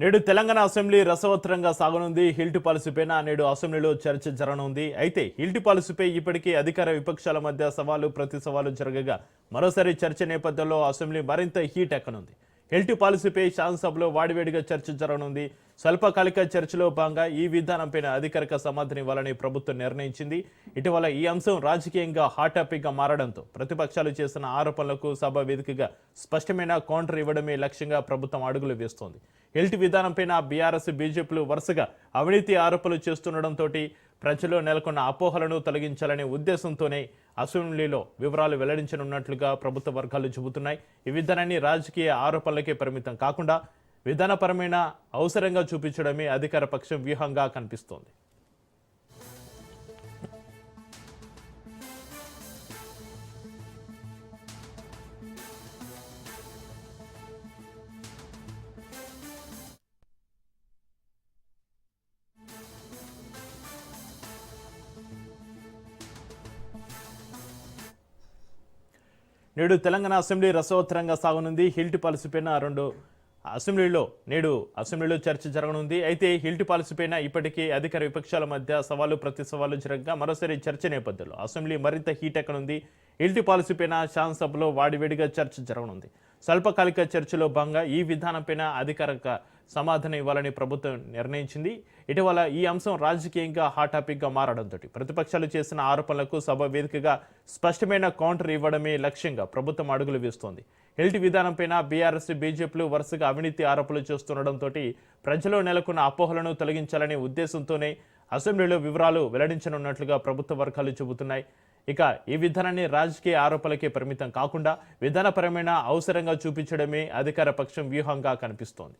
నేడు తెలంగాణ అసెంబ్లీ రసవత్తరంగా సాగనుంది. హిల్ట్ పాలసీపైన నేడు అసెంబ్లీలో చర్చ జరగనుంది. అయితే హిల్ట్ పాలసీపై ఇప్పటికీ అధికార విపక్షాల మధ్య సవాలు ప్రతి సవాలు జరగగా మరోసారి చర్చ నేపథ్యంలో అసెంబ్లీ మరింత హీట్ ఎక్కనుంది. హిల్ట్ పాలసీపై శాసనసభలో వాడివేడిగా చర్చ జరగనుంది. స్వల్పకాలిక చర్చలో భాగంగా ఈ విధానంపైన అధికారిక సమాధానం ఇవ్వాలని ప్రభుత్వం నిర్ణయించింది. ఇటీవల ఈ అంశం రాజకీయంగా హాట్ టాపిక్గా మారడంతో ప్రతిపక్షాలు చేసిన ఆరోపణలకు సభ వేదికగా స్పష్టమైన కౌంటర్ ఇవ్వడమే లక్ష్యంగా ప్రభుత్వం అడుగులు వేస్తోంది. ఎల్టీ విధానంపైన బీఆర్ఎస్ బీజేపీలు వరుసగా అవినీతి ఆరోపణలు చేస్తుండటంతో ప్రజల్లో నెలకొన్న అపోహలను తొలగించాలనే ఉద్దేశంతోనే అసెంబ్లీలో వివరాలు వెల్లడించనున్నట్లుగా ప్రభుత్వ వర్గాలు చెబుతున్నాయి. ఈ విధానాన్ని రాజకీయ ఆరోపణలకే పరిమితం కాకుండా విధానపరమైన అవసరంగా చూపించడమే అధికార పక్షం వ్యూహంగా కనిపిస్తోంది. నేడు తెలంగాణ అసెంబ్లీ రసవత్తరంగా సాగనుంది. హిల్ట్ పాలసీపైన రెండు అసెంబ్లీలో నేడు అసెంబ్లీలో చర్చ జరగనుంది. అయితే హిల్ట్ పాలసీపైన ఇప్పటికే అధికార విపక్షాల మధ్య సవాలు ప్రతి సవాలు జరగగా మరోసారి చర్చ నేపథ్యంలో. అసెంబ్లీ మరింత హీట్ ఎక్కనుంది. హిల్ట్ పాలసీపైన శాసనసభలో వాడివేడిగా చర్చ జరగనుంది. స్వల్పకాలిక చర్చలో భాగంగా ఈ విధానంపైన అధికారిక సమాధానం ఇవ్వాలని ప్రభుత్వం నిర్ణయించింది. ఇటీవల ఈ అంశం రాజకీయంగా హాట్ టాపిక్గా మారడంతో ప్రతిపక్షాలు చేసిన ఆరోపణలకు సభ వేదికగా స్పష్టమైన కౌంటర్ ఇవ్వడమే లక్ష్యంగా ప్రభుత్వం అడుగులు వేస్తోంది. హెల్త్ విధానంపైన బీఆర్ఎస్ బీజేపీలు వరుసగా అవినీతి ఆరోపణలు చేస్తుండటంతో ప్రజలు నెలకొన్న అపోహలను తొలగించాలనే ఉద్దేశంతోనే అసెంబ్లీలో వివరాలు వెల్లడించనున్నట్లుగా ప్రభుత్వ వర్గాలు చెబుతున్నాయి. ఇక ఈ విధానాన్ని రాజకీయ ఆరోపణలకే పరిమితం కాకుండా విధానపరమైన అవసరంగా చూపించడమే అధికార పక్షం వ్యూహంగా కనిపిస్తోంది.